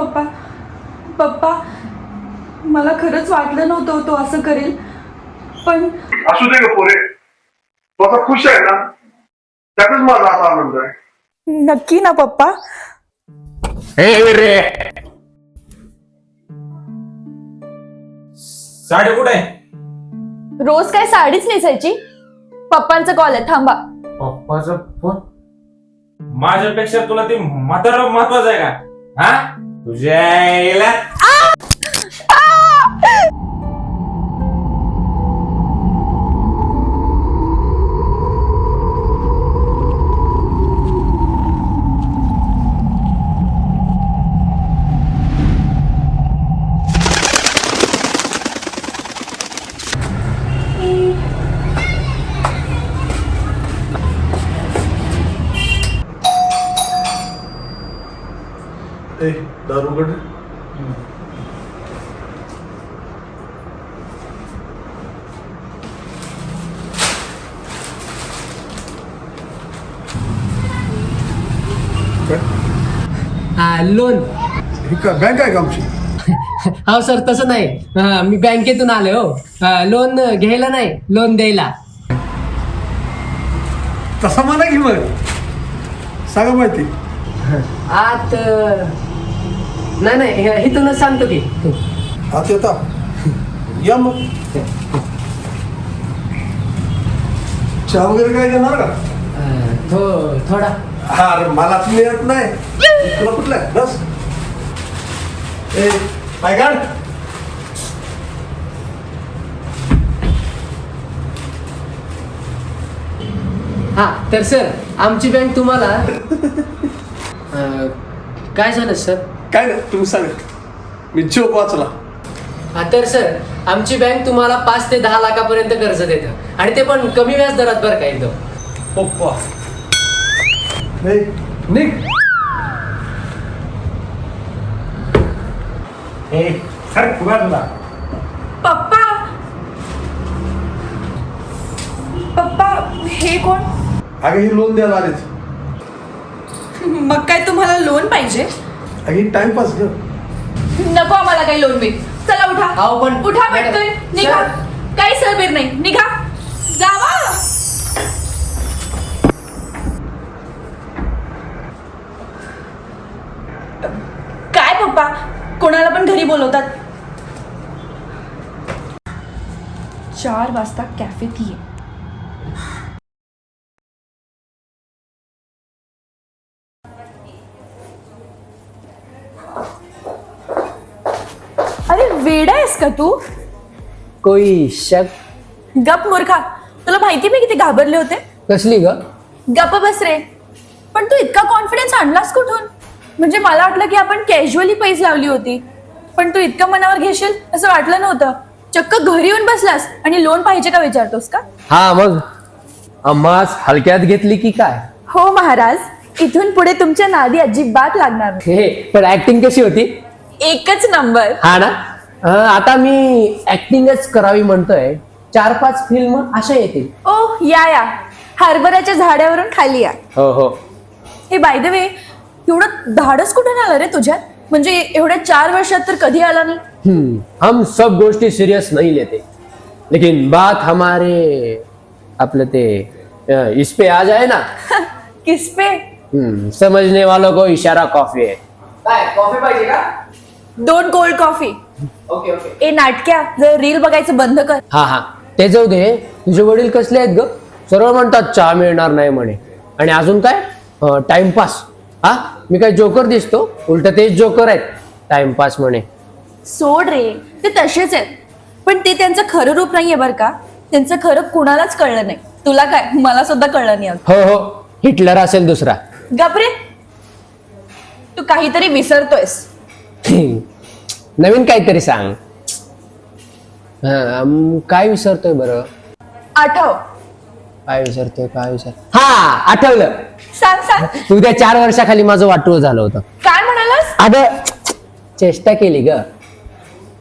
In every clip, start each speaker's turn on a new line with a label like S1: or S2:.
S1: पप्पा पप्पा मला खरंच वाटलं नव्हतं तो असं करेल पण
S2: असू दे ग पोरे. तू आता खुश आहे ना? त्यातच माझा आता आनंद आहे.
S1: नक्की ना पप्पा.
S3: हे रे. साडी कुठे
S1: रोज काय साडीच नेसायची? पप्पांचा कॉल आहे थांबा.
S3: पप्पाचा फोन माझ्यापेक्षा तुला ते म्हातारा महत्वाचं आहे का? हा? तुझ्या
S4: लोन
S2: ही बँक आहे का आमची?
S4: हा सर तसं नाही. हा, मी बँकेतून आले हो. हा, लोन घ्यायला नाही लोन द्यायला.
S2: तसा म्हणा की मग. सांगा माहिती.
S4: आत अं, नाही नाही हे- इथूनच सांगतो की.
S2: आता येता. या मग. चहा वगैरे काय घेणार का?
S4: अं, थो थोडा.
S2: हा अरे मला मिळत नाही. तुला कुठला? आहे? बस. ए पाय काढ
S4: हा तर सर आमची बँक तुम्हाला अं, काय झालं सर?
S2: काय नाही तुम्ही सांगा. मी जोक वाचला.
S4: हा तर सर आमची बँक तुम्हाला पाच ते दहा लाखापर्यंत कर्ज देतं. आणि ते पण कमी व्याज दरात बरं का एकदम?
S3: पप्पा.
S2: निघ
S3: ए सर बाजूला
S1: पप्पा पप्पा हे कोण
S2: अगं ही लोन द्यायला आलेच
S1: मग काय तुम्हाला लोन पाहिजे
S2: अगं ही टाइमपास ग
S1: नको आम्हाला काही लोन बिल चला उठा
S4: अहो, पण-
S1: उठा पटकन निघा. काही सरबीर नाही निघा जावा काय पप्पा कोणाला पण घरी बोलवतात. चार वाजता कॅफेत ये. अरे वेडा आहेस का तू?
S4: कोई शक?
S1: गप मूर्खा. तुला माहिती मी किती घाबरले होते?
S4: कसली ग?
S1: गप बस रे. पण तू इतका कॉन्फिडन्स आणलास कुठून? म्हणजे मला वाटलं की आपण कॅज्युअली पैस लावली होती. पण तू इतकं मनावर घेशील असं वाटलं नव्हतं. चक्क घरी येऊन बसलास आणि लोन पाहिजे का विचारतोस का?
S4: हा मग? अम्मास हलक्यात घेतली की काय?
S1: हो महाराज इथून पुढे तुमच्या नादी अजिबात लागणार नाही.
S4: हे पण ऍक्टिंग कशी होती?
S1: एकच नंबर
S4: हा ना? अं, आता मी ऍक्टिंगच करावी म्हणतोय. चार पाच फिल्म अशा येतील.
S1: ओ या या. हरभऱ्याच्या झाडावरून खाली या.
S4: हो हो.
S1: हे बाय द वे एवढं धाडस कुठून आलं रे तुझ्यात? म्हणजे एवढ्या चार वर्षात तर कधी आला नाही?
S4: हम्म, हम सब गोष्टी सीरियस नहीं लेते. लेकिन बात हमारे आपलं ते इस पे आ जाए ना?
S1: किस पे?
S4: हम्म, समझने वालों को इशारा कॉफी है। काय कॉफी पाहिजे का?
S1: दोन कोल्ड कॉफी
S4: ओके ओके
S1: ए नाटक्या जर रील बघायचं बंद कर.
S4: हा हा. ते जाऊ दे. तुझे वडील कसले आहेत ग? सर्व म्हणतात चहा मिळणार नाही म्हणे. आणि अजून काय? टाइमपास हा? मी काय जोकर दिसतो? उलट तेच जोकर आहेत. टाइमपास म्हणे.
S1: सोड रे ते तसेच आहेत. पण ते त्यांचं खरं रूप नाहीये बरं का. त्यांचं खरं कुणालाच कळलं नाही. तुला काय? मला सुद्धा कळलं नाही अजून.
S4: हो हो. हिटलर असेल दुसरा.
S1: गपरे तू काहीतरी विसरतोयस.
S4: नवीन काहीतरी सांग. हा, अम, काय विसरतोय बरं?
S1: आठव.
S4: काय विसरतोय काय विसर हा आठवलं.
S1: सांग सांग.
S4: उद्या चार वर्षाखाली माझं वाटूळ झालं होतं.
S1: काय म्हणालास?
S4: अगं चेष्टा केली ग.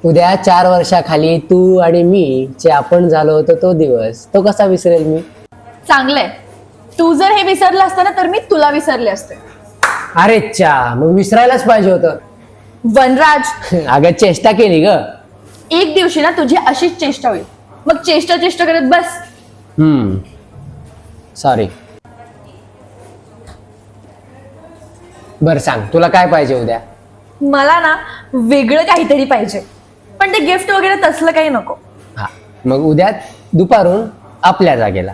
S4: उद्या चार वर्षाखाली तू आणि मी जे आपण झालो होतो तो दिवस तो कसा विसरेल मी?
S1: चांगलंय. तू जर हे विसरलं असतं ना तर मी तुला विसरले असते.
S4: अरे चा मग विसरायलाच पाहिजे होतं.
S1: वनराज.
S4: अगं चेष्टा केली ग.
S1: एक दिवशी ना तुझी अशीच चेष्टा होईल. मग चेष्टा चेष्टा करत बस.
S4: हम्म. सॉरी बर सांग. तुला काय पाहिजे उद्या?
S1: मला ना वेगळं काहीतरी पाहिजे. पण ते गिफ्ट वगैरे तसलं काही नको.
S4: हा. मग उद्या दुपारून आपल्या जागेला.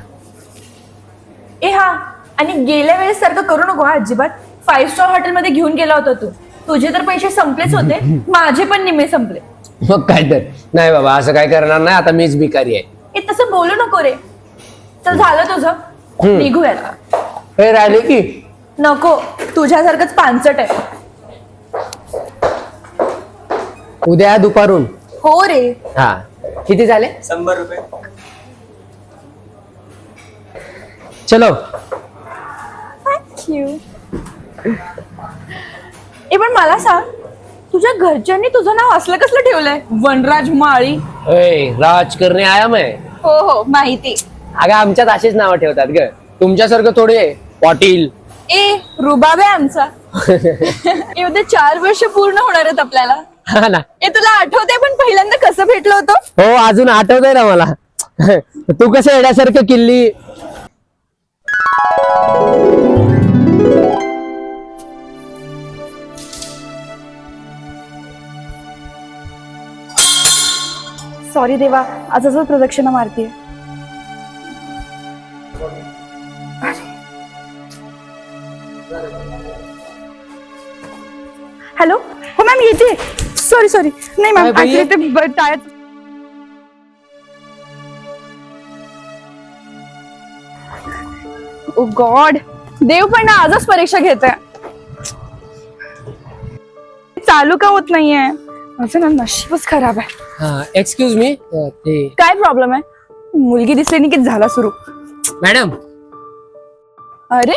S1: ए हा. आणि गेल्या वेळेस सारखं करू नको हा अजिबात. फाईव्ह स्टार हॉटेलमध्ये घेऊन गेला होता तू. तुझे तर पैसे संपलेच होते. माझे पण निम्मे संपले.
S4: मग काय तर. नाही बाबा असं काय करणार नाही. आता मीच भिकारी आहे.
S1: ए तसं बोलू नको रे. चल झालं तुझं. निघूयात.
S4: हे राहिले की?
S1: नको तुझ्यासारखंच पानसट आहे.
S4: उद्या दुपारून.
S1: हो रे.
S4: हा. किती झाले?
S5: शंभर रुपये.
S4: चलो.
S1: थँक्यू ए पण मला सांग तुझ्या घरच्यांनी तुझं नाव असलं कसलं ठेवलंय? वनराज माळी.
S4: ए, राज करणे आया मैं
S1: हो हो माहिती.
S4: अगं आमच्यात अशीच नावं ठेवतात ग. तुमच्यासारखं थोडे आहे. पाटील.
S1: ए रुबाब आहे आमचा. ए, उद्या चार वर्ष पूर्ण होणार आहेत आपल्याला.
S4: हा ना.
S1: ए तुला आठवतंय पण पहिल्यांदा कसं भेटलो होतो?
S4: हो अजून आठवतंय ना मला. तू कसं येण्यासारखं किल्ली?
S1: सॉरी देवा आज प्रदक्षिणा मारतीये. हॅलो? हो मॅम येते. सॉरी सॉरी नाही मॅम
S4: काय बाई?
S1: actually ते ब- टाळ्यात ओ गॉड देव पण ना आजच परीक्षा घेते चालू का होत नाहीये? माझं ना नशीबच खराब आहे.
S4: एक्सक्यूज मी ते
S1: काय प्रॉब्लेम आहे? मुलगी दिसली नाही की झाला सुरू.
S4: मॅडम.
S1: अरे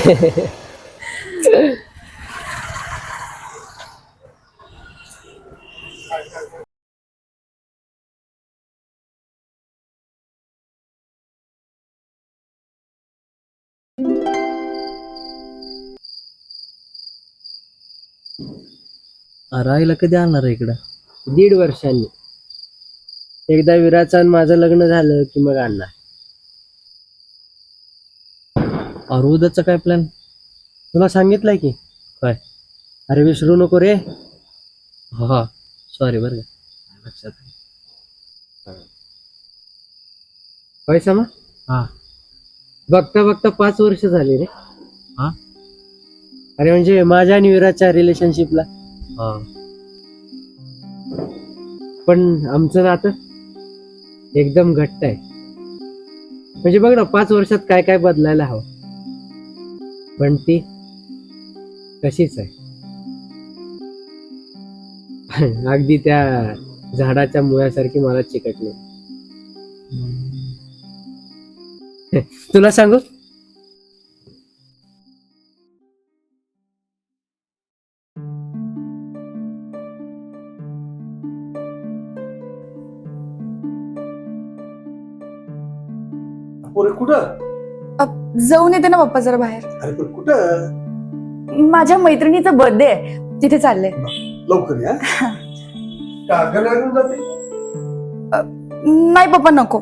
S5: राहिला कधी आणणार आहे इकडं?
S4: दीड वर्षांनी. एकदा विराचं आणि माझं लग्न झालं की मग आणणार.
S5: और उद्याचा काय प्लॅन
S4: तुला सांगितलंय की.
S5: काय?
S4: अरे विसरू नको रे.
S5: हा हा. सॉरी बरं का. लक्षात.
S4: पैसा मग
S5: हा.
S4: बघता बघता पाच वर्ष झाली रे.
S5: हा?
S4: अरे म्हणजे माझ्या आणि विराच्या रिलेशनशिपला
S5: हा.
S4: पण आमचं नातं एकदम घट्ट आहे. म्हणजे बघ ना पाच वर्षात काय काय बदलायला हवं. पण ती तशीच आहे. अगदी त्या झाडाच्या मुळ्यासारखी मला चिकटली. तुला सांगू?
S1: जाऊन येते ना पप्पा जरा बाहेर.
S2: अरे पण कुठं?
S1: माझ्या मैत्रिणीचा बर्थडे आहे. तिथे चालले
S2: लवकर या. कागद लागून जाते?
S1: नाही पप्पा नको.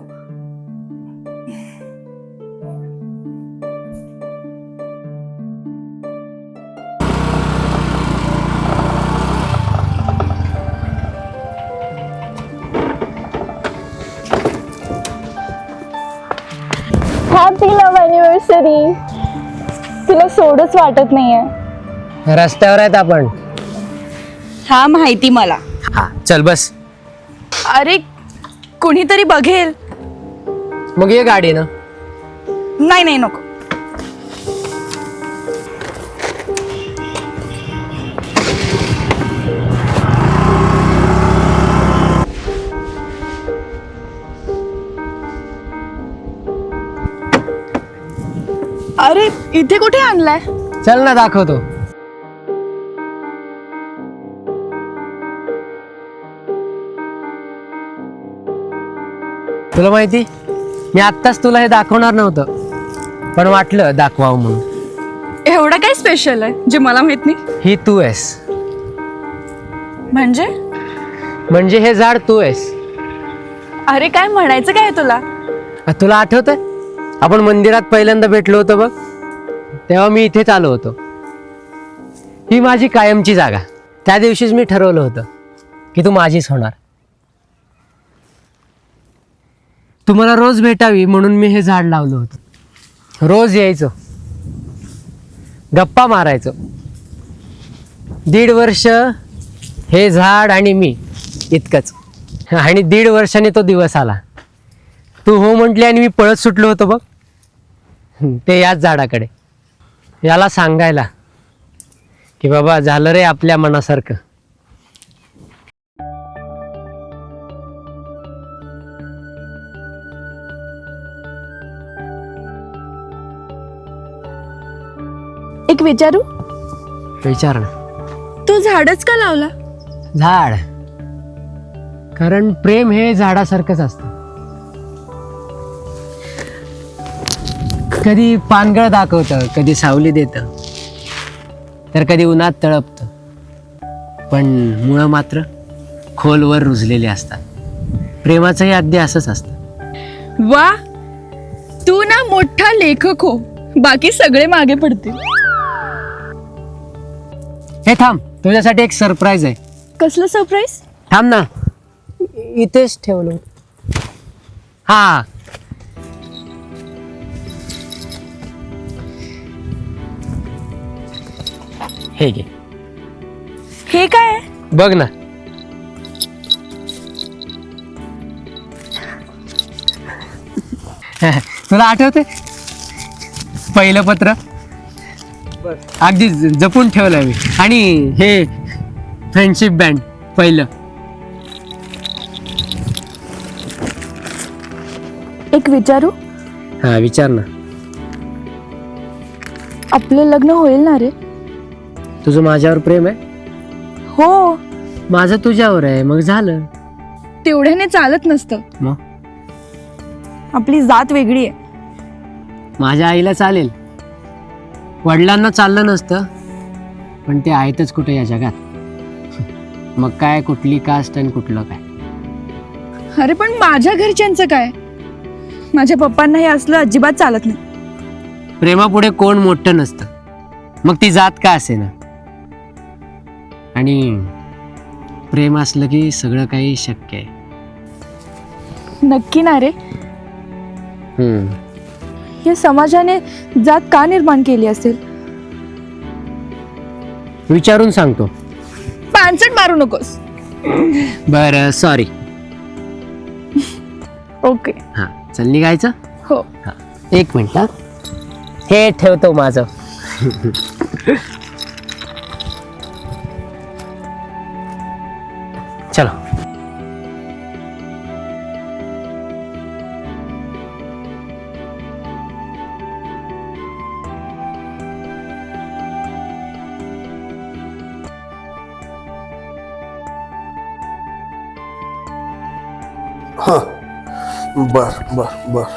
S1: हॅपी लव्ह अॅनिव्हर्सरी तुला सोडच वाटत नाहीये.
S4: रस्त्यावर आहेत आपण.
S1: हा माहिती मला.
S4: हा चल बस.
S1: अरे कुणीतरी बघेल.
S4: मग ये गाडी ना
S1: नाही नाही नको. इथे कुठे आणलाय?
S4: चल ना दाखवतो. तुला माहिती मी आत्ताच तुला हे दाखवणार नव्हतं पण वाटलं दाखवावं म्हणून.
S1: एवढं काय स्पेशल आहे जे मला माहीत नाही?
S4: ही तू आहेस.
S1: म्हणजे?
S4: म्हणजे हे झाड तू आहेस.
S1: अरे काय म्हणायचं काय तुला?
S4: आ, तुला आठवतंय? आपण मंदिरात पहिल्यांदा भेटलो होतो बघ. तेव्हा मी इथेच आलो होतो. ही माझी कायमची जागा. त्या दिवशीच मी ठरवलं होतं की तू माझीच होणार. तू मला रोज भेटावी म्हणून मी हे झाड लावलं होतं. रोज यायचो. गप्पा मारायचो. दीड वर्ष हे झाड आणि मी इतकंच. आणि दीड वर्षाने तो दिवस आला. तू हो म्हटली आणि मी पळत सुटलो होतो बघ. ते याच झाडाकडे. याला सांगायला की बाबा झालं रे आपल्या मनासारखं.
S1: एक विचारू?
S4: विचार ना.
S1: तू झाडच का लावला?
S4: झाड. कारण प्रेम हे झाडासारखंच असतं. कधी पानगळ दाखवतं कधी सावली देतं तर कधी उन्हात तळपतं. पण मुळं मात्र खोलवर रुजलेली असतात. प्रेमाचंही अगदी असंच असतं.
S1: वा तू ना मोठा लेखक हो. बाकी सगळे मागे पडतील.
S4: हे थांब तुझ्यासाठी एक सरप्राईज आहे.
S1: कसलं सरप्राईज
S4: थांब ना. इथेच ठेवलं. हा हे घे
S1: हे काय आहे?
S4: बघ ना तुला आठवते पहिलं पत्र अगदी जपून ठेवलंय मी आणि हे फ्रेंडशिप बँड पहिलं
S1: एक विचारू
S4: हा विचार ना
S1: आपलं लग्न होईल ना रे
S4: तुझं माझ्यावर प्रेम आहे?
S1: हो.
S4: माझं तुझ्यावर आहे. मग झालं.
S1: तेवढ्याने चालत नसतं.
S4: मग?
S1: आपली जात वेगळी आहे.
S4: माझ्या आईला चालेल. वडिलांना चाललं नसतं. पण ते आहेतच कुठे या जगात? मग काय कुठली कास्ट आणि कुठलं काय?
S1: अरे पण माझ्या घरच्यांचं काय? माझ्या पप्पांना हे असलं अजिबात चालत नाही.
S4: प्रेमापुढे कोण मोठं नसतं. मग ती जात का असे ना आणि प्रेम असलं की सगळं काही शक्य आहे.
S1: नक्की ना रे.
S4: हम्म.
S1: या समाजाने जात का निर्माण केली असेल?
S4: विचारून सांगतो.
S1: पानसट मारू नकोस.
S4: बरं सॉरी
S1: ओके.
S4: हां चल निघायचं?
S1: हो.
S4: हा एक मिनिट हा. हे ठेवतो माझं. चलो
S2: हां बर बर बर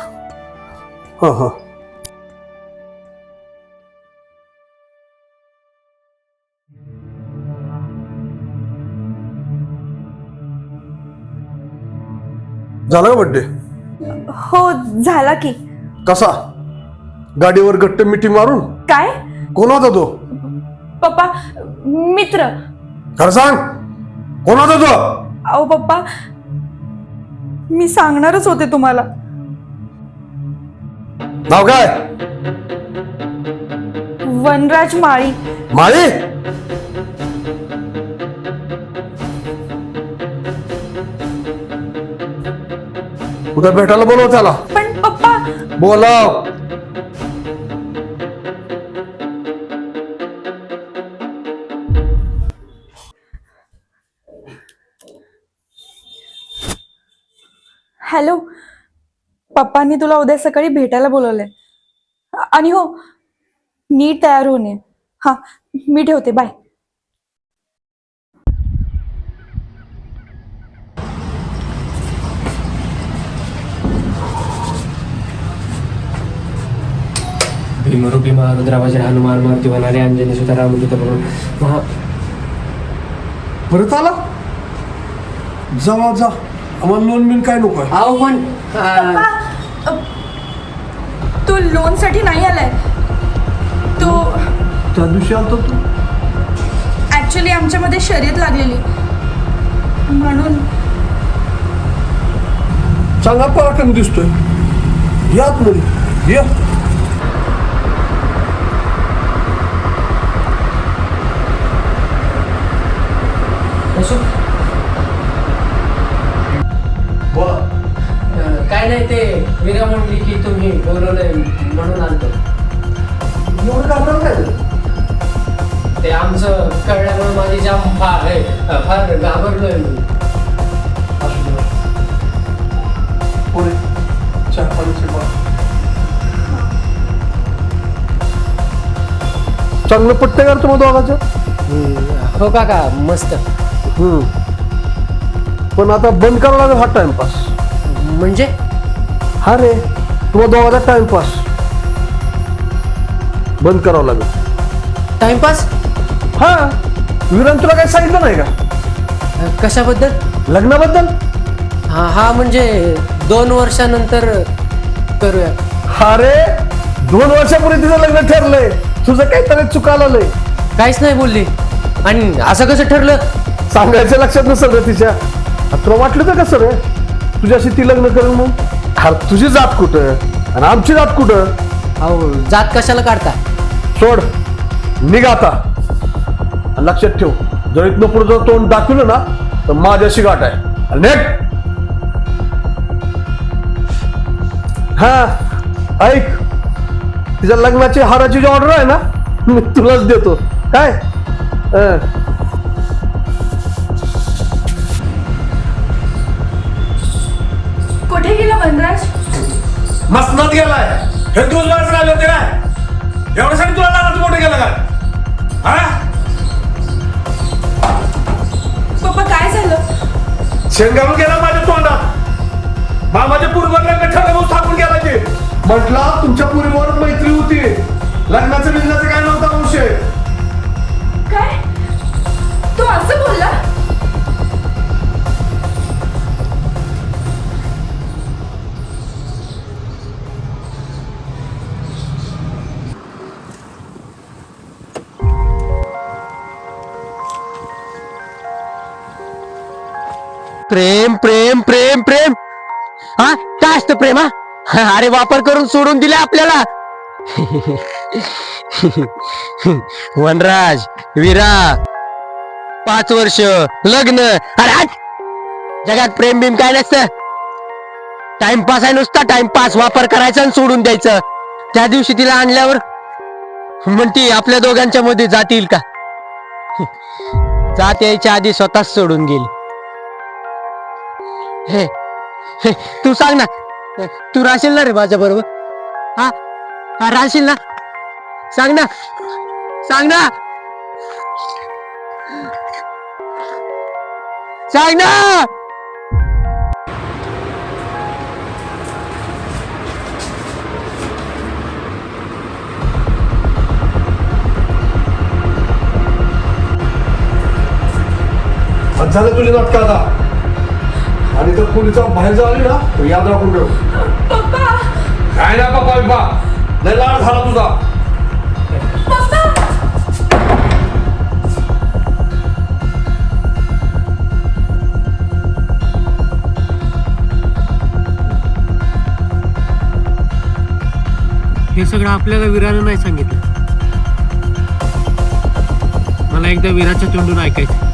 S2: हां हां झाला का बड्डे
S1: हो झाला की.
S2: कसा? गाडीवर गट्ट मिठी मारून?
S1: काय?
S2: कोण होता तो?
S1: पप्पा मित्र.
S2: खरं सांग. कोण होता तो?
S1: अहो पप्पा मी सांगणारच होते तुम्हाला.
S2: नाव काय?
S1: वनराज माळी.
S2: माळी? उद्या भेटायला बोलव त्याला
S1: पण पप्पा
S2: बोलाव
S1: हॅलो पप्पांनी तुला उद्या सकाळी भेटायला बोलवलंय. आणि हो नीट तयार होणे हा मी ठेवते बाय.
S4: भीमरूपी महारुद्रावाचे हनुमान मारुती वनारे अंजनी सुद्धा रामदूत म्हणून महा
S2: परत आला? जावा जा. आम्हाला लोन बिन काय नको आहे?
S4: पण अं,
S1: तो लोनसाठी नाही आलाय. तो
S2: त्या दिवशी आलतो तू.
S1: ऍक्च्युली आमच्यामध्ये शर्यत लागलेली. म्हणून
S2: चांगला पराक्रम दिसतोय. यात मध्ये ये.
S4: अं, काय नाही ते मीरा म्हणली की तुम्ही बोलवलंय म्हणून
S2: एवढं घाबरलं काय?
S4: ते आमचं कळल्यामुळे माझी जाम फार आहे फार घाबरलोय मी
S2: असू दे. पुढे चहा पाण्याची बात. चांगलं पट्टे करतो मग दोघाचं
S4: हो काका मस्त.
S2: पण आता बंद करावा लागेल हा टाइमपास.
S4: म्हणजे?
S2: हा रे तुम्हा दोघाचा टाइमपास. बंद करावं लागेल.
S4: टाइमपास?
S2: हा. विरान तुला काय सांगितलं नाही का?
S4: अं, कशाबद्दल?
S2: लग्नाबद्दल?
S4: हा हा म्हणजे दोन वर्षानंतर करूया.
S2: हा रे दोन वर्षापूर्वी तिचं लग्न ठरलंय. तुझं काहीतरी चुकायला आलंय
S4: काहीच नाही बोलली. आणि असं कसं ठरलं?
S2: सांगायचं लक्षात नसेल रे तिच्या. तुला वाटलं तर कसं रे? तुझ्याशी ती लग्न करेल मग? अरे तुझी जात कुठं? आणि आमची जात कुठं?
S4: अहो जात कशाला काढता?
S2: सोड. निघ आता. आणि लक्षात ठेव. जर इथनं पुढे जर तोंड दाखवलं ना तर माझ्याशी गाठ आहे. निघ. हा ऐक. तिच्या लग्नाची हाराची जी ऑर्डर आहे ना मी तुलाच देतो. काय?
S3: मसनात गेलाय. हे दिवस बाहेर आले होते काय एवढ्यासाठी तुला लागत मोठे गेलं का? हा?
S1: पप्पा काय झालं?
S3: शेंगावून गेला माझ्या तोंडात. मामाच्या लग्न ठरलं म्हणून सांगून गेला की.
S2: म्हटला तुमच्या पूर्वीवर मैत्री होती. लग्नाचं बिग्नाचं
S4: असतं प्रेमा. अरे वापर करून सोडून दिले आपल्याला. वनराज विरा पाच वर्ष लग्न. अरे जगात प्रेम बिम काय नसतं. टाइमपास आहे नुसता टाइमपास वापर करायचा आणि सोडून द्यायचं. त्या दिवशी तिला आणल्यावर म्हणती आपल्या दोघांच्या मध्ये जातील येईल का? जात यायच्या आधी स्वतःच सोडून गेली. हे हे तू सांग ना तू राहशील ना रे माझ्या बरोबर. हा? हा राहशील ना. सांग ना. सांग ना. सांग ना.
S2: झालं तुझी नाटक आता. आणि जर पोलिसा बाहेर जावली ना तर याद राखून ठेव. काय ना पप्पा बिप्पा लय लाड झाला तुझा.
S4: हे सगळं आपल्याला विरानं नाही सांगितलं. मला एकदा विराच्या तोंडून ऐकायचं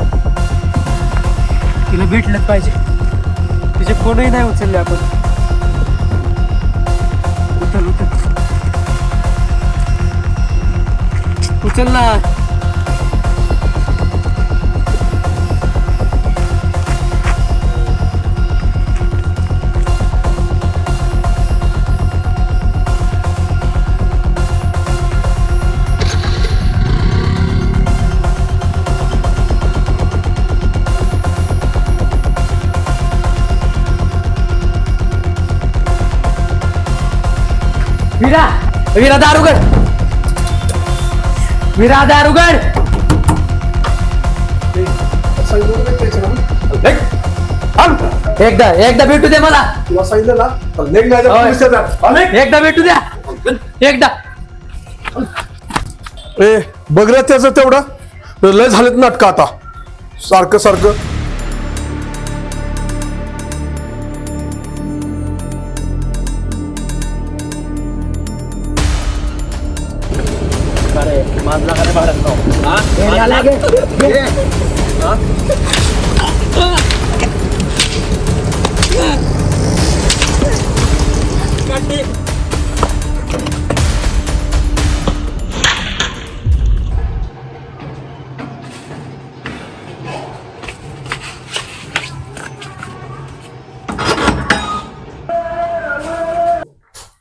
S4: तिला भेटलंच पाहिजे. म्हणजे फोनही नाही उचलले आपण. उचल उचल. उचल ना. विरा दारुगड विरा दारुगड
S2: लेक, आण.
S4: एकदा एकदा भेटू दे मला.
S2: तुला सांगितलं ना? तर लेक नाही तर
S4: होय.
S2: पोलीस येतात. आण लेक.
S4: एकदा भेटू द्या. एकदा.
S2: ए बघ रे त्याचं तेवढं. लय झालेत नाटक आता. सारखं सारखं.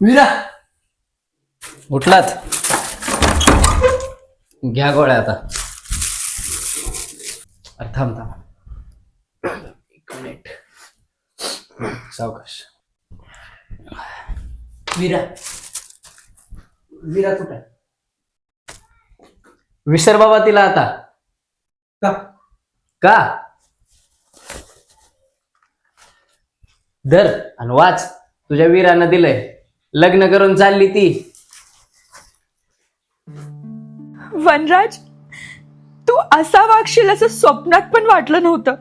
S4: विरा. उठलात. घ्या गोळ्या आता. थांब थांब. एक मिनिट. सावकाश. विरा विरा कुठे विसर बाबा तिला आता.
S2: का?
S4: का? धर आणि वाच. तुझ्या वीरानं दिलंय. लग्न करून चालली ती.
S1: वनराज तू असा वागशील असं स्वप्नात पण वाटलं नव्हतं.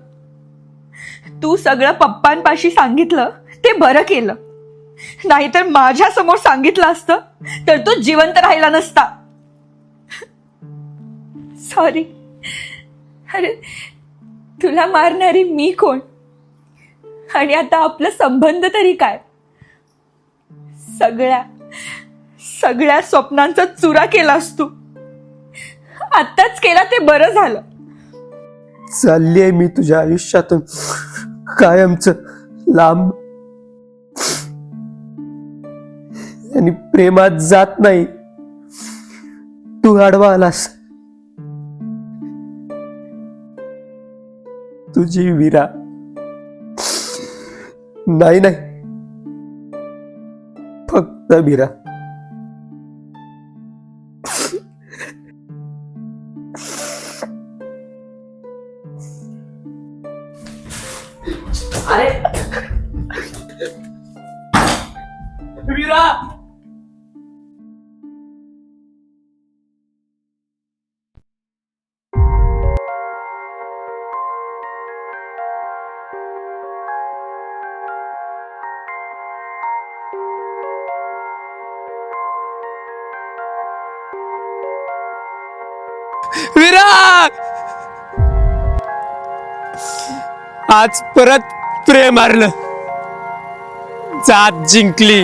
S1: तू सगळं पप्पांपाशी सांगितलं ते बरं केलं. नाहीतर माझ्यासमोर सांगितलं असतं तर तू जिवंत राहिला नसता. सॉरी अरे तुला मारणारी मी कोण? आणि आता आपलं संबंध तरी काय? सगळ्या सगळ्या स्वप्नांचा चुरा केलास तू. आत्ताच केला ते बरं झालं.
S4: चालली आहे मी तुझ्या आयुष्यातून. कायमच लांब. आणि प्रेमात जात नाही. तू आडवा आलास. तुझी विरा. नाही नाही. फक्त
S6: विरा. आज परत प्रेम मारलं जात जिंकली.